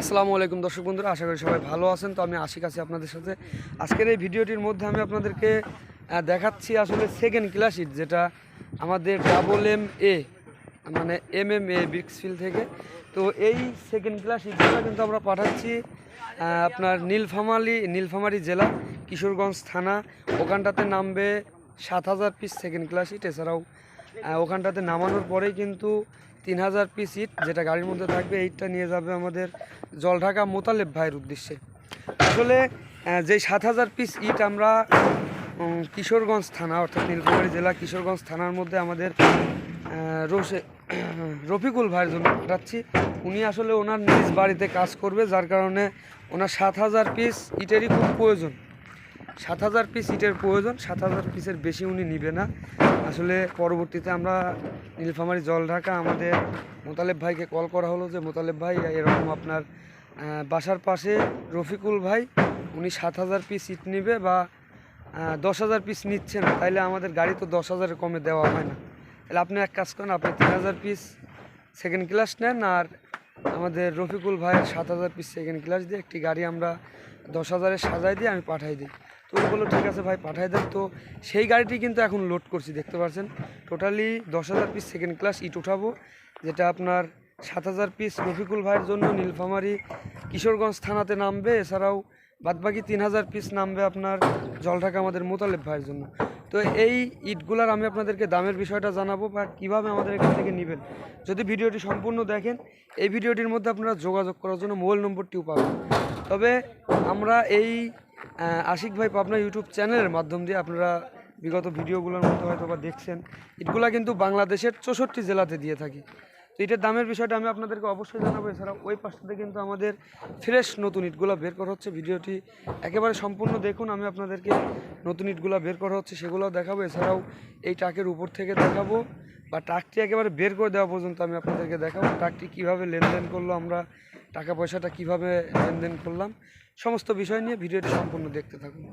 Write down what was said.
আসসালামু আলাইকুম দর্শক বন্ধুরা, আশা করি সবাই ভালো আছেন। তো আমি আশিক আছি আপনাদের সাথে। আজকের এই ভিডিওটির মধ্যে আমি আপনাদেরকে দেখাচ্ছি আসলে সেকেন্ড ক্লাস ইট যেটা আমাদের ডাবল এম এ মানে এম এম এ বিক্সফিল থেকে। তো এই সেকেন্ড ক্লাস কিন্তু আমরা পাঠাচ্ছি আপনার নীলফামালি নীলফামারী জেলা, কিশোরগঞ্জ থানা। ওখানটাতে নামবে সাত হাজার পিস সেকেন্ড ক্লাস ইট এছাড়াও ওখানটাতে নামানোর পরেই কিন্তু তিন হাজার পিস ইট যেটা গাড়ির মধ্যে থাকবে এইটটা নিয়ে যাবে আমাদের জলঢাকা মোতালেব ভাইয়ের উদ্দেশ্যে। আসলে যেই সাত হাজার পিস ইট আমরা কিশোরগঞ্জ থানা, অর্থাৎ নীলফামারী জেলা কিশোরগঞ্জ থানার মধ্যে আমাদের রোশে, রফিকুল ভাইয়ের জন্য পাঠাচ্ছি। উনি আসলে ওনার নিজ বাড়িতে কাজ করবে, যার কারণে ওনার সাত হাজার পিস ইটেরই খুব প্রয়োজন। সাত হাজার পিস ইটের প্রয়োজন, সাত হাজার পিসের বেশি উনি নিবে না। আসলে পরবর্তীতে আমরা নীলফামারি জল ঢাকা আমাদের মোতালেব ভাইকে কল করা হলো যে, মোতালেব ভাই, এরকম আপনার বাসার পাশে রফিকুল ভাই, উনি সাত হাজার পিস ইট নিবে বা দশ হাজার পিস নিচ্ছে না। তাইলে আমাদের গাড়ি তো দশ হাজারের কমে দেওয়া হয় না। তাহলে আপনি এক কাজ করেন, আপনি তিন হাজার পিস সেকেন্ড ক্লাস নেন আর আমাদের রফিকুল ভাইয়ের সাত হাজার পিস সেকেন্ড ক্লাস দিয়ে একটি গাড়ি আমরা দশ হাজারে সাজাই দিয়ে আমি পাঠাই দিই। তো উনি বলল, ঠিক আছে ভাই, পাঠাই দেন। তো সেই গাড়িটি কিন্তু এখন লোড করছি, দেখতে পাচ্ছেন টোটালি দশ হাজার পিস সেকেন্ড ক্লাস ইট উঠাবো, যেটা আপনার সাত হাজার পিস রফিকুল ভাইয়ের জন্য নীলফামারী কিশোরগঞ্জ থানাতে নামবে। এছাড়াও বাদবাকি তিন হাজার পিস নামবে আপনার জলঢাকা আমাদের মোতালেব ভাইয়ের জন্য। তো এই ইটগুলার আমি আপনাদেরকে দামের বিষয়টা জানাব, বা কীভাবে আমাদের এখান থেকে নেবেন। যদি ভিডিওটি সম্পূর্ণ দেখেন, এই ভিডিওটির মধ্যে আপনারা যোগাযোগ করার জন্য মোবাইল নম্বরটিও পাবেন। তবে আমরা এই আশিক ভাই পাবনা ইউটিউব চ্যানেলের মাধ্যম দিয়ে আপনারা বিগত ভিডিওগুলোর মধ্যে হয়তো বা দেখছেন। ইটগুলা কিন্তু বাংলাদেশের চৌষট্টি জেলাতে দিয়ে থাকি। তো এটার দামের বিষয়টা আমি আপনাদেরকে অবশ্যই জানাব। এছাড়া ওই পাশটাতে কিন্তু আমাদের ফ্রেশ নতুন ইটগুলো বের করা হচ্ছে। ভিডিওটি একেবারে সম্পূর্ণ দেখুন, আমি আপনাদেরকে নতুন ইটগুলো বের করা হচ্ছে, সেগুলোও দেখাবো। এছাড়াও এই ট্রাকের উপর থেকে দেখাবো, বা ট্রাকটি একেবারে বের করে দেওয়া পর্যন্ত আমি আপনাদেরকে দেখাবো। ট্রাকটি কীভাবে লেনদেন করল, আমরা টাকা পয়সাটা কীভাবে লেনদেন করলাম, সমস্ত বিষয় নিয়ে ভিডিওটি সম্পূর্ণ দেখতে থাকুন।